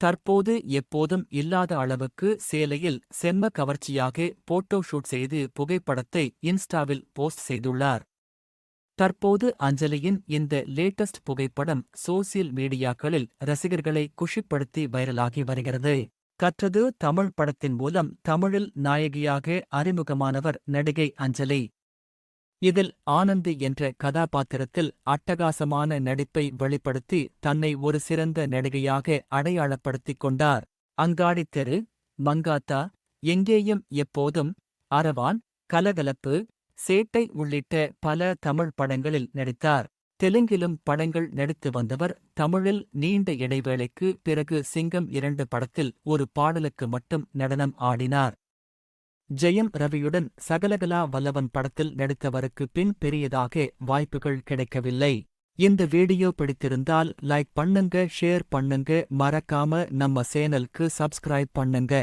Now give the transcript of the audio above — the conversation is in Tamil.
தற்போது எப்போதும் இல்லாத அளவுக்கு சேலையில் செம்ம கவர்ச்சியாக போட்டோ ஷூட் செய்து புகைப்படத்தை இன்ஸ்டாவில் போஸ்ட் செய்துள்ளார். தற்போது அஞ்சலியின் இந்த லேட்டஸ்ட் புகைப்படம் சோசியல் மீடியாக்களில் ரசிகர்களை குஷிப்படுத்தி வைரலாகி வருகிறது. கற்றது தமிழ் படத்தின் மூலம் தமிழில் நாயகியாக அறிமுகமானவர் நடிகை அஞ்சலி. இதில் ஆனந்தி என்ற கதாபாத்திரத்தில் அட்டகாசமான நடிப்பை வெளிப்படுத்தி தன்னை ஒரு சிறந்த நடிகையாக அடையாளப்படுத்திக் கொண்டார். அங்காடி தெரு மங்காத்தா எங்கேயும் எப்போதும் அரவான் கலகலப்பு சேட்டை உள்ளிட்ட பல தமிழ் படங்களில் நடித்தார். தெலுங்கிலும் படங்கள் நடித்து வந்தவர் தமிழில் நீண்ட இடைவேளைக்கு பிறகு சிங்கம் இரண்டு படத்தில் ஒரு பாடலுக்கு மட்டும் நடனம் ஆடினார். ஜெயம் ரவியுடன் சகலகலா வல்லவன் படத்தில் நடித்தவருக்கு பின் பெரியதாக வாய்ப்புகள் கிடைக்கவில்லை. இந்த வீடியோ பிடித்திருந்தால் லைக் பண்ணுங்க ஷேர் பண்ணுங்க மறக்காம நம்ம சேனலுக்கு சப்ஸ்கிரைப் பண்ணுங்க.